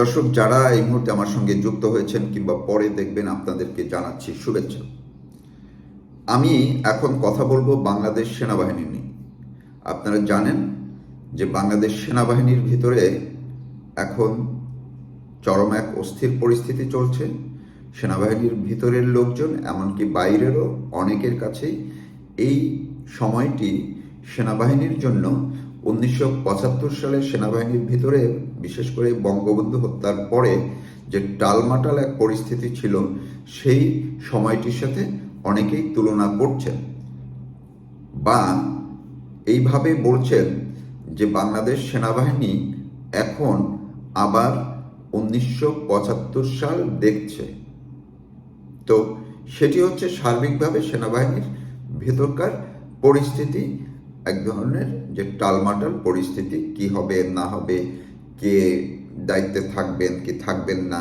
দর্শক, যারা এই মুহূর্তে আমার সঙ্গে যুক্ত হয়েছেন কিংবা পরে দেখবেন আপনাদেরকে জানাচ্ছি শুভেচ্ছা। আমি এখন কথা বলব বাংলাদেশ সেনাবাহিনী নিয়ে। আপনারা জানেন যে বাংলাদেশ সেনাবাহিনীর ভিতরে এখন চরম এক অস্থির পরিস্থিতি চলছে। সেনাবাহিনীর ভিতরের লোকজন, এমনকি বাইরেরও অনেকের কাছেই এই সময়টি সেনাবাহিনীর জন্য উনিশশো পঁচাত্তর সালে সেনাবাহিনীর ভিতরে, বিশেষ করে বঙ্গবন্ধু হত্যার পরে যে টালমাটাল এক পরিস্থিতি ছিল, সেই সময়টির সাথে অনেকেই তুলনা করছেন। বা এইভাবে বলছেন যে বাংলাদেশ সেনাবাহিনী এখন আবার উনিশশো পঁচাত্তর সাল দেখছে। তো সেটি হচ্ছে সার্বিকভাবে সেনাবাহিনীর ভেতরকার পরিস্থিতি এক ধরনের যে টালমাটাল পরিস্থিতি, কি হবে, না হবে, কে দায়িত্বে থাকবেন, কি থাকবেন না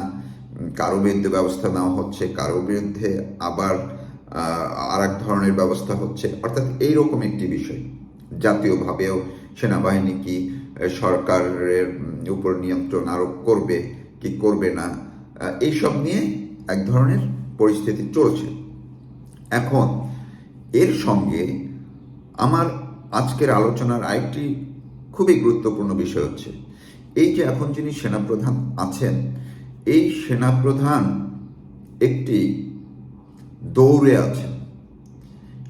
কারও বিরুদ্ধে ব্যবস্থা নেওয়া হচ্ছে, কারও বিরুদ্ধে আবার আর এক ধরনের ব্যবস্থা হচ্ছে। অর্থাৎ এইরকম একটি বিষয়। জাতীয়ভাবেও সেনাবাহিনী কি সরকারের উপর নিয়ন্ত্রণ আরোপ করবে, কি করবে না এইসব নিয়ে এক ধরনের পরিস্থিতি চলছে। এখন এর সঙ্গে আমার আজকের আলোচনার আরেকটি খুবই গুরুত্বপূর্ণ বিষয় হচ্ছে, এই যে এখন যিনি সেনাপ্রধান আছেন, এই সেনাপ্রধান একটি দৌড়ে আছেন।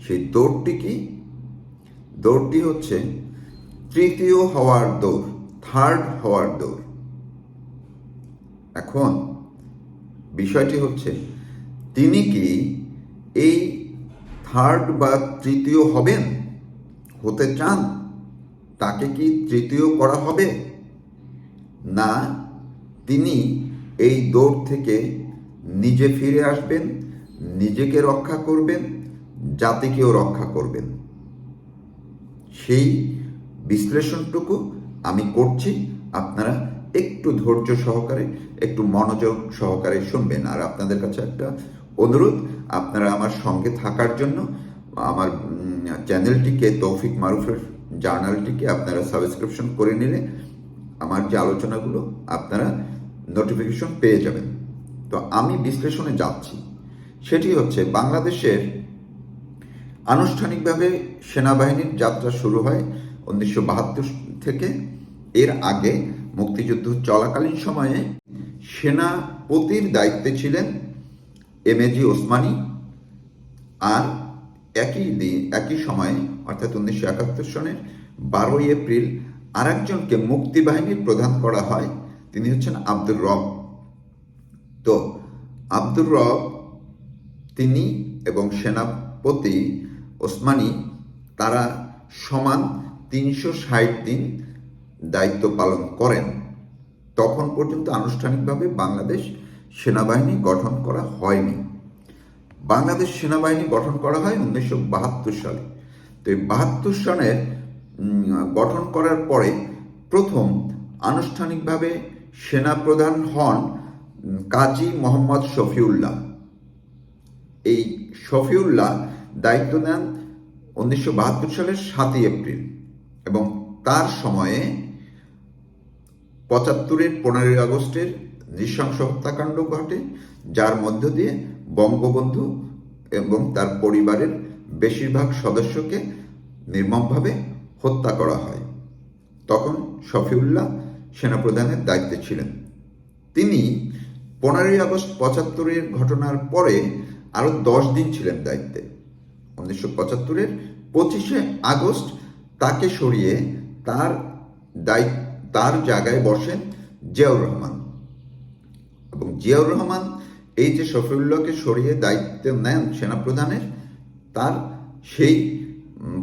সেই দৌড়টি কি? দৌড়টি হচ্ছে তৃতীয় হওয়ার দৌড় থার্ড হওয়ার দৌড়। এখন বিষয়টি হচ্ছে, তিনি কি এই থার্ড বা তৃতীয় হবেন? হতে চান, তাকে কি তৃতীয় করা হবে? না, তিনি এই দৌড় থেকে নিজে ফিরে আসবেন, নিজেকে রক্ষা করবেন, জাতিকেও রক্ষা করবেন। সেই বিশ্লেষণটুকু আমি করছি, আপনারা একটু ধৈর্য সহকারে, একটু মনোযোগ সহকারে শুনবেন। আর আপনাদের কাছে একটা অনুরোধ, আপনারা আমার সঙ্গে থাকার জন্য আমার চ্যানেলটিকে তৌফিক মারুফের জার্নালটিকে আপনারা সাবস্ক্রিপশন করে নিলে আমার যে আলোচনাগুলো, আপনারা নোটিফিকেশন পেয়ে যাবেন। তো আমি বিশ্লেষণে যাচ্ছি। সেটি হচ্ছে বাংলাদেশের আনুষ্ঠানিকভাবে সেনাবাহিনীর যাত্রা শুরু হয় উনিশশো বাহাত্তর থেকে। এর আগে মুক্তিযুদ্ধ চলাকালীন সময়ে সেনাপতির দায়িত্বে ছিলেন এমএজি ওসমানী আর একই দিন, একই সময়ে, অর্থাৎ উনিশশো একাত্তর সনের বারোই এপ্রিল আর আরেকজনকে মুক্তিবাহিনীর প্রধান করা হয়, তিনি হচ্ছেন আব্দুর রব। তো আব্দুর রব, তিনি এবং সেনাপতি ওসমানী, তারা সমান তিনশো ষাট দিন দায়িত্ব পালন করেন। তখন পর্যন্ত আনুষ্ঠানিকভাবে বাংলাদেশ সেনাবাহিনী গঠন করা হয়নি। বাংলাদেশ সেনাবাহিনী গঠন করা হয় উনিশশো বাহাত্তর সালে। তো এই বাহাত্তর সনের গঠন করার পরে প্রথম আনুষ্ঠানিকভাবে সেনাপ্রধান হন কাজী মোহাম্মদ শফিউল্লাহ। এই শফিউল্লাহ দায়িত্ব নেন উনিশশো বাহাত্তর সালের সাতই এপ্রিল এবং তার সময়ে পঁচাত্তরের পনেরোই আগস্টের নৃশংস হত্যাকাণ্ড ঘটে, যার মধ্য দিয়ে বঙ্গবন্ধু এবং তার পরিবারের বেশিরভাগ সদস্যকে নির্মমভাবে হত্যা করা হয়। তখন শফিউল্লাহ সেনাপ্রধানের দায়িত্বে ছিলেন। তিনি পনেরোই আগস্ট পঁচাত্তরের ঘটনার পরে আরও দশ দিন ছিলেন দায়িত্বে। উনিশশো পঁচাত্তরের পঁচিশে আগস্ট তাকে সরিয়ে তার দায়িত্ব, তার জায়গায় বসেন জিয়াউর রহমান। এবং জিয়াউর রহমান এই যে শফিউল্লাহকে সরিয়ে দায়িত্ব নেন সেনাপ্রধানের, তার সেই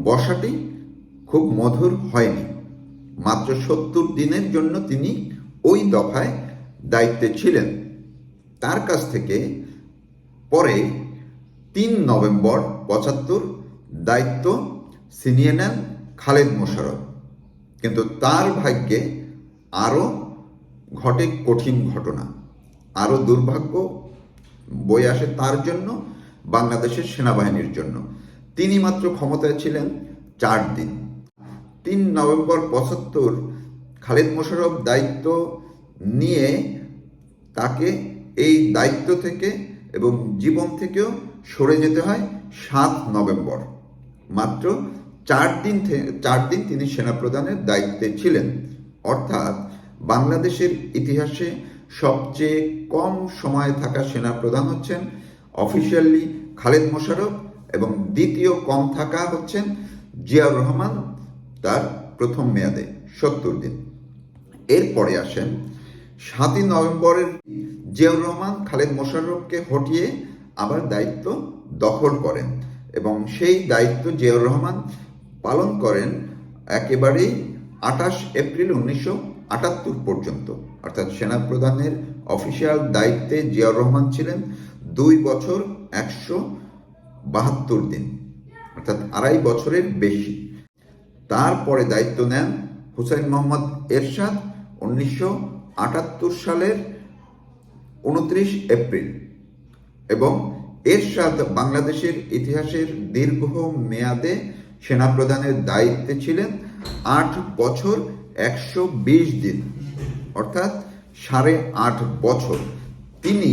বসাটি খুব মধুর হয়নি। মাত্র সত্তর দিনের জন্য তিনি ওই দফায় দায়িত্বে ছিলেন। তার কাছ থেকে পরে তিন নভেম্বর পঁচাত্তর দায়িত্ব ছিনিয়ে নেন খালেদ মোশারফ কিন্তু তার ভাগ্যে আরও ঘটে কঠিন ঘটনা, আরও দুর্ভাগ্য বয়ে আসে তার জন্য, বাংলাদেশের সেনাবাহিনীর জন্য। তিনি মাত্র ক্ষমতায় ছিলেন চার দিন। তিন নভেম্বর পঁচাত্তর খালেদ মোশারফ দায়িত্ব নিয়ে তাকে এই দায়িত্ব থেকে এবং জীবন থেকেও সরে যেতে হয় সাত নভেম্বর। মাত্র চার দিন চার দিন তিনি সেনাপ্রধানের দায়িত্বে ছিলেন। অর্থাৎ বাংলাদেশের ইতিহাসে সবচেয়ে কম সময় থাকা সেনাপ্রধান হচ্ছেন অফিসিয়ালি খালেদ মোশারফ এবং দ্বিতীয় কম থাকা হচ্ছেন জিয়াউর রহমান, তার প্রথম মেয়াদে সত্তর দিন। এরপরে আসেন সাতই নভেম্বরের জিয়াউর রহমান, খালেদ মোশাররফকে হটিয়ে আবার দায়িত্ব দখল করেন এবং সেই দায়িত্ব জিয়াউর রহমান পালন করেন একেবারেই আঠাশ এপ্রিল উনিশশো আটাত্তর পর্যন্ত। অর্থাৎ সেনাপ্রধানের অফিসিয়াল দায়িত্বে জিয়াউর রহমান ছিলেন দুই বছর একশো বাহাত্তর দিন, অর্থাৎ আড়াই বছরের বেশি। তারপরে দায়িত্ব নেন হুসাইন মোহাম্মদ এরশাদ উনিশশো আটাত্তর সালের উনত্রিশ এপ্রিল এবং এরশাদ বাংলাদেশের ইতিহাসের দীর্ঘ মেয়াদে সেনাপ্রধানের দায়িত্বে ছিলেন আট বছর একশো বিশ দিন, অর্থাৎ সাড়ে আট বছর। তিনি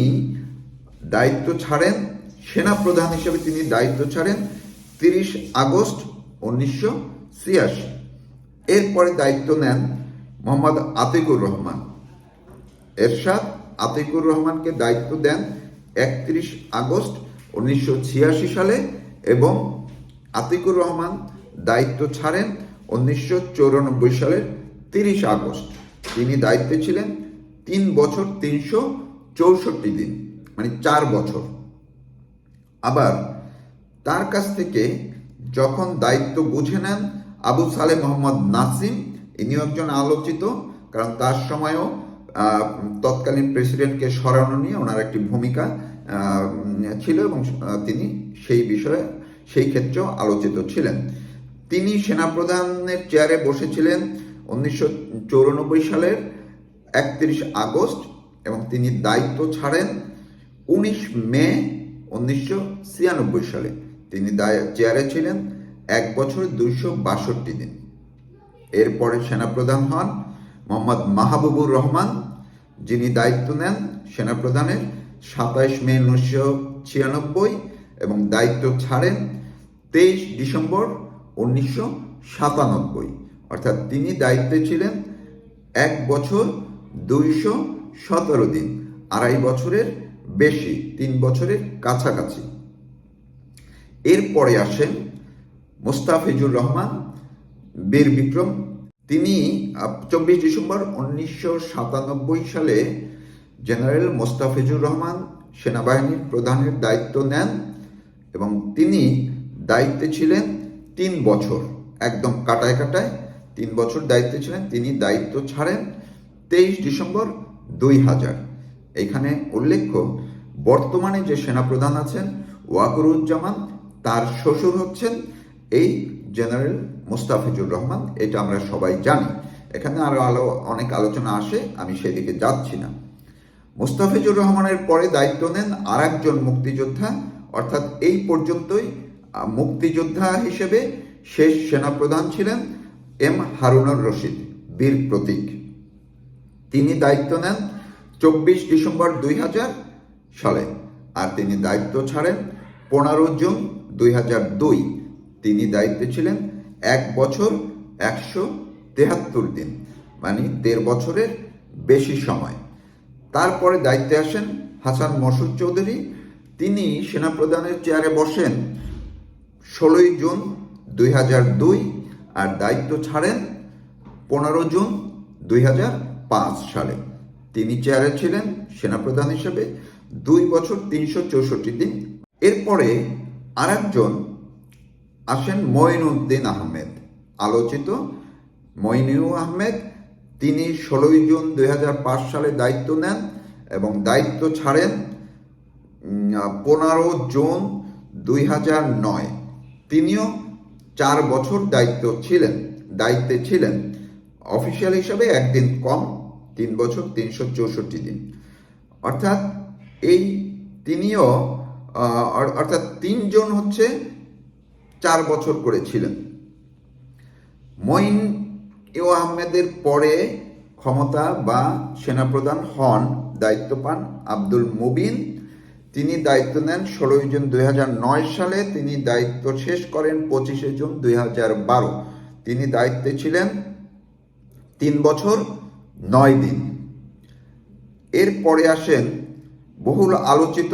দায়িত্ব ছাড়েন, সেনাপ্রধান হিসেবে তিনি দায়িত্ব ছাড়েন তিরিশ আগস্ট উনিশশো ছিয়াশি। এরপরে দায়িত্ব নেন মোহাম্মদ আতিকুর রহমান। এরশাদ আতিকুর রহমানকে দায়িত্ব দেন একত্রিশ আগস্ট উনিশশো ছিয়াশি সালে এবং আতিকুর রহমান দায়িত্ব ছাড়েন উনিশশো সালের তিরিশ আগস্ট। তিনি দায়িত্বে ছিলেন তিন বছর তিনশো চৌষট্টি দিন মানে চার বছর। আবার তার কাছ থেকে যখন দায়িত্ব বুঝে নেন আবু সালে মোহাম্মদ নাসিম, ইনিও একজন আলোচিত, কারণ তার সময়ও তৎকালীন প্রেসিডেন্টকে সরানো নিয়ে ওনার একটি ভূমিকা ছিল এবং তিনি সেই বিষয়ে, সেই ক্ষেত্রেও আলোচিত ছিলেন। তিনি সেনাপ্রধানের চেয়ারে বসেছিলেন উনিশশো সালের একত্রিশ আগস্ট এবং তিনি দায়িত্ব ছাড়েন উনিশ মে উনিশশো ছিয়ানব্বই সালে। তিনি চেয়ারে ছিলেন এক বছর দুইশো বাষট্টি দিন। এরপরে সেনাপ্রধান হন মোহাম্মদ মাহবুবুর রহমান। যিনি দায়িত্ব নেন সেনাপ্রধানের সাতাইশ মে উনিশশো ছিয়ানব্বই এবং দায়িত্ব ছাড়েন তেইশ ডিসেম্বর উনিশশো সাতানব্বই। অর্থাৎ তিনি দায়িত্বে ছিলেন এক বছর দুইশো সতেরো দিন, আড়াই বছরের বেশি, তিন বছরের কাছাকাছি। এরপরে আসেন মোস্তাফিজুর রহমান, বীর বিক্রম। তিনি চব্বিশ ডিসেম্বর উনিশশো সাতানব্বই সালে জেনারেল মোস্তাফিজুর রহমান সেনাবাহিনীর প্রধানের দায়িত্ব নেন এবং তিনি দায়িত্বে ছিলেন তিন বছর, একদম কাটায় কাটায় তিন বছর দায়িত্বে ছিলেন, তিনি দায়িত্ব ছাড়েন তেইশ ডিসেম্বর দুই হাজার। এখানে উল্লেখ্য, বর্তমানে যে সেনাপ্রধান আছেন ওয়াকরুজ্জামান, তার শ্বশুর হচ্ছেন এই জেনারেল মুস্তাফিজুর রহমান, এটা আমরা সবাই জানি। এখানে আরও আলো, অনেক আলোচনা আসে, আমি সেদিকে যাচ্ছি না। মুস্তাফিজুর রহমানের পরে দায়িত্ব নেন আর একজন মুক্তিযোদ্ধা, অর্থাৎ এই পর্যন্তই মুক্তিযোদ্ধা হিসেবে শেষ সেনাপ্রধান ছিলেন এম হারুনুর রশিদ, বীর প্রতীক। তিনি দায়িত্ব নেন চব্বিশ ডিসেম্বর দুই হাজার সালে আর তিনি দায়িত্ব ছাড়েন পনেরো জুন দুই হাজার দুই। তিনি দায়িত্বে ছিলেন এক বছর একশো তেহাত্তর দিন মানে দেড় বছরের বেশি সময়। তারপরে দায়িত্বে আসেন হাসান মসুদ চৌধুরী। তিনি সেনাপ্রধানের চেয়ারে বসেন ষোলোই জুন দুই হাজার দুই আর দায়িত্ব ছাড়েন পনেরো জুন দুই হাজার পাঁচ সালে। তিনি চেয়ারে ছিলেন সেনাপ্রধান হিসেবে দুই বছর তিনশো চৌষট্টি দিন। এরপরে আরেকজন আসেন মঈনুদ্দিন আহমেদ। আলোচিত মঈনু আহমেদ, তিনি ষোলোই জুন দুই হাজার পাঁচ সালে দায়িত্ব নেন এবং দায়িত্ব ছাড়েন পনেরো জুন দুই তিনিও চার বছর দায়িত্ব ছিলেন, দায়িত্বে ছিলেন অফিসিয়াল হিসাবে একদিন কম, তিন বছর তিনশো চৌষট্টি দিন। অর্থাৎ এই তিনিও অর্থাৎ তিনজন হচ্ছে চার বছর করে ছিলেন। মঈন ইউ আহমেদের পরে ক্ষমতা বা সেনাপ্রধান হন, দায়িত্ব পান আব্দুল মুবিন তিনি দায়িত্ব নেন ষোলোই জুন দুই হাজার নয় সালে। তিনি দায়িত্ব শেষ করেন পঁচিশে জুন দুই তিনি দায়িত্বে ছিলেন তিন বছর, নয় দিন। এরপরে আসেন বহুল আলোচিত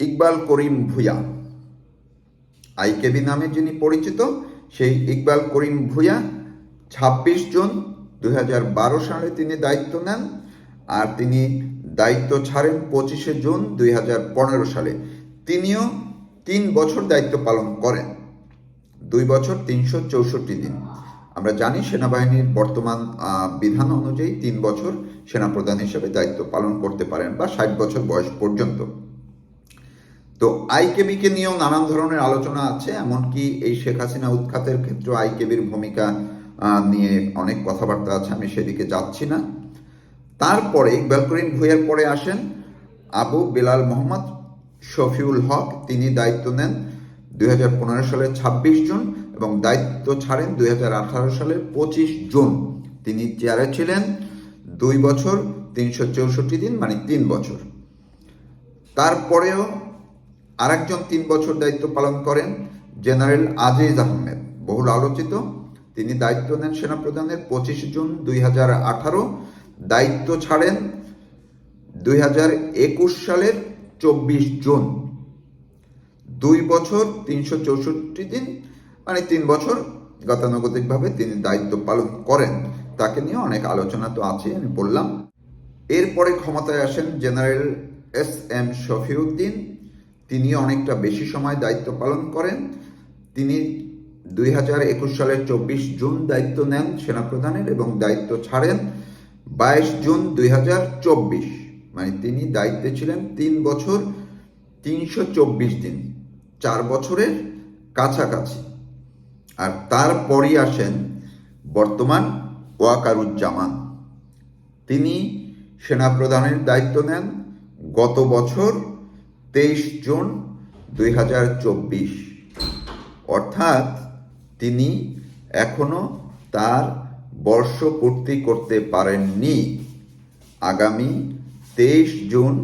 ইকবাল করিম ভূয়া আইকেবি নামে যিনি পরিচিত, সেই ইকবাল করিম ভূয়া ছাব্বিশ জুন দুই হাজার বারো সালে তিনি দায়িত্ব নেন। আর তিনি দায়িত্ব ছাড়েন পঁচিশে জুন দুই হাজার পনেরো সালে। তিনিও তিন বছর দায়িত্ব পালন করেন। দুই বছর তিনশো চৌষট্টি দিন। আমরা জানি সেনাবাহিনীর বর্তমান বিধান অনুযায়ী তিন বছর সেনাপ্রধান হিসেবে দায়িত্ব পালন করতে পারেন বা ষাট বছর বয়স পর্যন্ত। তো আইকেবিকে নিয়েও নানান ধরনের আলোচনা আছে, এমনকি এই শেখ হাসিনা উৎখাতের ক্ষেত্রে আইকেবির ভূমিকা নিয়ে অনেক কথাবার্তা আছে, আমি সেদিকে যাচ্ছি না। তারপরে ইকবাল করিম ভুইয়ের পরে আসেন আবু বেলাল মোহাম্মদ শফিউল হক। তিনি দায়িত্ব নেন দুই সালের ছাব্বিশ জুন এবং দায়িত্ব ছাড়েন দুই সালের পঁচিশ জুন। তিনি চেয়ারে ছিলেন দুই বছর, তিনশো চৌষট্টি দিন মানে তিন বছর। তারপরেও আরেকজন তিন বছর দায়িত্ব পালন করেন জেনারেল আজিজ আহমেদ। বহুল আলোচিত। তিনি দায়িত্ব নেন সেনাপ্রধানের পঁচিশ জুন দুই হাজার আঠারো দায়িত্ব ছাড়েন দুই হাজার একুশ সালের চব্বিশ জুন। দুই বছর তিনশো চৌষট্টি দিন মানে তিন বছর গতানুগতিকভাবে তিনি দায়িত্ব পালন করেন। তাকে নিয়ে অনেক আলোচনা তো আছে, আমি বললাম। এরপরে ক্ষমতায় আসেন জেনারেল এস এম শফিউদ্দিন। তিনি অনেকটা বেশি সময় দায়িত্ব পালন করেন। তিনি দুই হাজার একুশ সালের চব্বিশ জুন দায়িত্ব নেন সেনাপ্রধানের এবং দায়িত্ব ছাড়েন বাইশ জুন দুই হাজার চব্বিশ মানে তিনি দায়িত্বে ছিলেন তিন বছর তিনশো চব্বিশ দিন, চার বছরের কাছাকাছি। আর তারপরই আসেন বর্তমান ওয়াকারুজ্জামান। তিনি সেনাপ্রধানের দায়িত্ব নেন গত বছর তেইশ জুন দুই হাজার চব্বিশ। অর্থাৎ তিনি এখনও তার বর্ষ পূর্তি করতে পারেননি। আগামী তেইশ জুন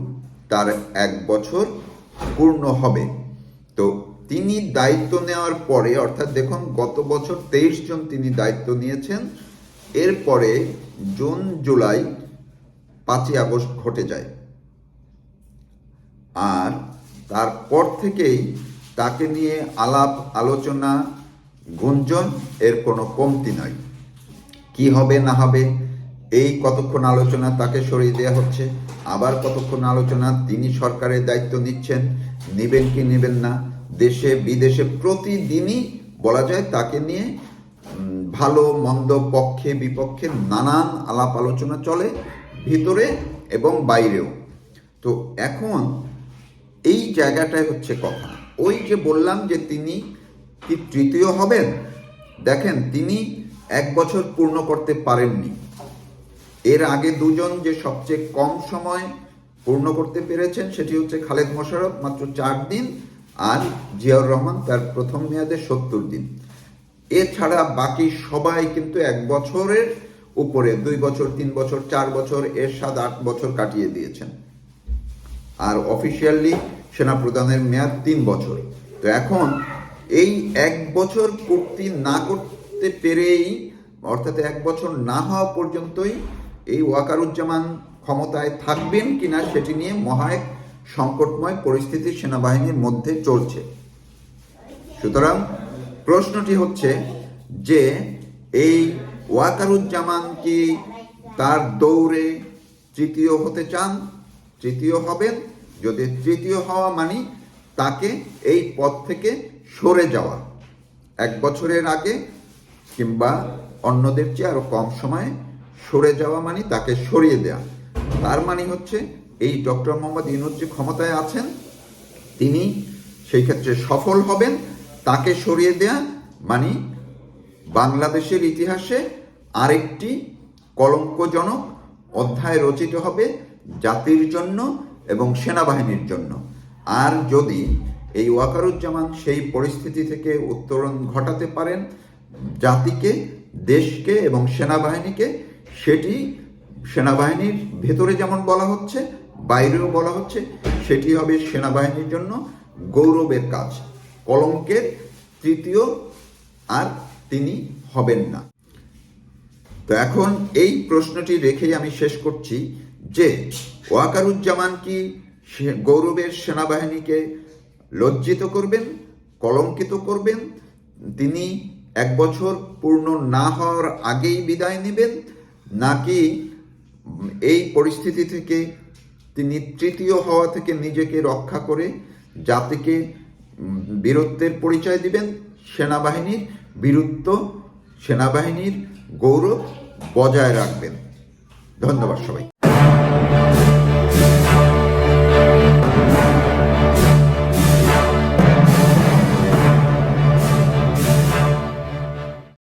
তার এক বছর পূর্ণ হবে। তো তিনি দায়িত্ব নেওয়ার পরে, অর্থাৎ দেখুন, গত বছর তেইশ জন তিনি দায়িত্ব নিয়েছেন। এরপরে জুন, জুলাই, পাঁচই আগস্ট ঘটে যায়। আর তারপর থেকেই তাকে নিয়ে আলাপ, আলোচনা, গুঞ্জন, এর কোনো কমতি নয় কি হবে, না হবে, এই কতক্ষণ আলোচনা তাকে সরিয়ে দেওয়া হচ্ছে। আবার কতক্ষণ আলোচনা তিনি সরকারের দায়িত্ব নিচ্ছেন, নেবেন কি নেবেন না, দেশে, বিদেশে প্রতিদিনই বলা যায় তাকে নিয়ে ভালো, মন্দ, পক্ষে, বিপক্ষে নানান আলাপ আলোচনা চলে ভিতরে এবং বাইরেও। তো এখন এই জায়গাটাই হচ্ছে কথা। ওই যে বললাম যে তিনি কি তৃতীয় হবেন? দেখেন, তিনি এক বছর পূর্ণ করতে পারেননি। এর আগে দুজন যে সবচেয়ে কম সময় পূর্ণ করতে পেরেছেন সেটি হচ্ছে খালেদ মোশাররফ মাত্র চার দিন, আর জিয়াউর রহমান তার প্রথম মেয়াদে সত্তর দিন। এছাড়া বাকি সবাই কিন্তু এক বছরের উপরে, দুই বছর, তিন বছর, চার বছর এর সাত আট বছর কাটিয়ে দিয়েছেন। আর অফিসিয়ালি সেনাপ্রধানের মেয়াদ তিন বছর। তো এখন এই এক বছর পূর্তি না করতে পেরেই, অর্থাৎ এক বছর না হওয়া পর্যন্তই এই ওয়াকারুজ্জামান ক্ষমতায় থাকবেন কিনা সেটি নিয়ে মহা এক সংকটময় পরিস্থিতি সেনাবাহিনীর মধ্যে চলছে। সুতরাং প্রশ্নটি হচ্ছে যে, এই ওয়াকারুজ্জামান কি তার দৌড়ে তৃতীয় হতে চান? তৃতীয় হবেন? যদি তৃতীয় হওয়া মানে তাকে এই পদ থেকে সরে যাওয়া। এক বছরের আগে কিংবা অন্যদের চেয়ে আরও কম সময়ে সরে যাওয়া মানে তাকে সরিয়ে দেয়া। তার মানে হচ্ছে এই ডক্টর মোহাম্মদ ইউনুস যে ক্ষমতায় আছেন, তিনি সেই ক্ষেত্রে সফল হবেন, তাকে সরিয়ে দেয়া মানে বাংলাদেশের ইতিহাসে আরেকটি কলঙ্কজনক অধ্যায় রচিত হবে জাতির জন্য এবং সেনাবাহিনীর জন্য। আর যদি এই ওয়াকারুজ্জামান সেই পরিস্থিতি থেকে উত্তরণ ঘটাতে পারেন জাতিকে, দেশকে এবং সেনাবাহিনীকে, সেটি সেনাবাহিনীর ভেতরে যেমন বলা হচ্ছে, বাইরেও বলা হচ্ছে, সেটি হবে সেনাবাহিনীর জন্য গৌরবের কাজ। কলঙ্কের তৃতীয় আর তিনি হবেন না। তো এখন এই প্রশ্নটি রেখেই আমি শেষ করছি যে ওয়াকারুজ্জামান কি গৌরবের সেনাবাহিনীকে লজ্জিত করবেন, কলঙ্কিত করবেন? তিনি এক বছর পূর্ণ না হওয়ার আগেই বিদায় নেবেন, নাকি এই পরিস্থিতি থেকে তিনি তৃতীয় হওয়া থেকে নিজেকে রক্ষা করে জাতিকে বীরত্বের পরিচয় দিবেন? সেনাবাহিনীর বীরত্ব, সেনাবাহিনীর গৌরব বজায় রাখবেন। ধন্যবাদ সবাই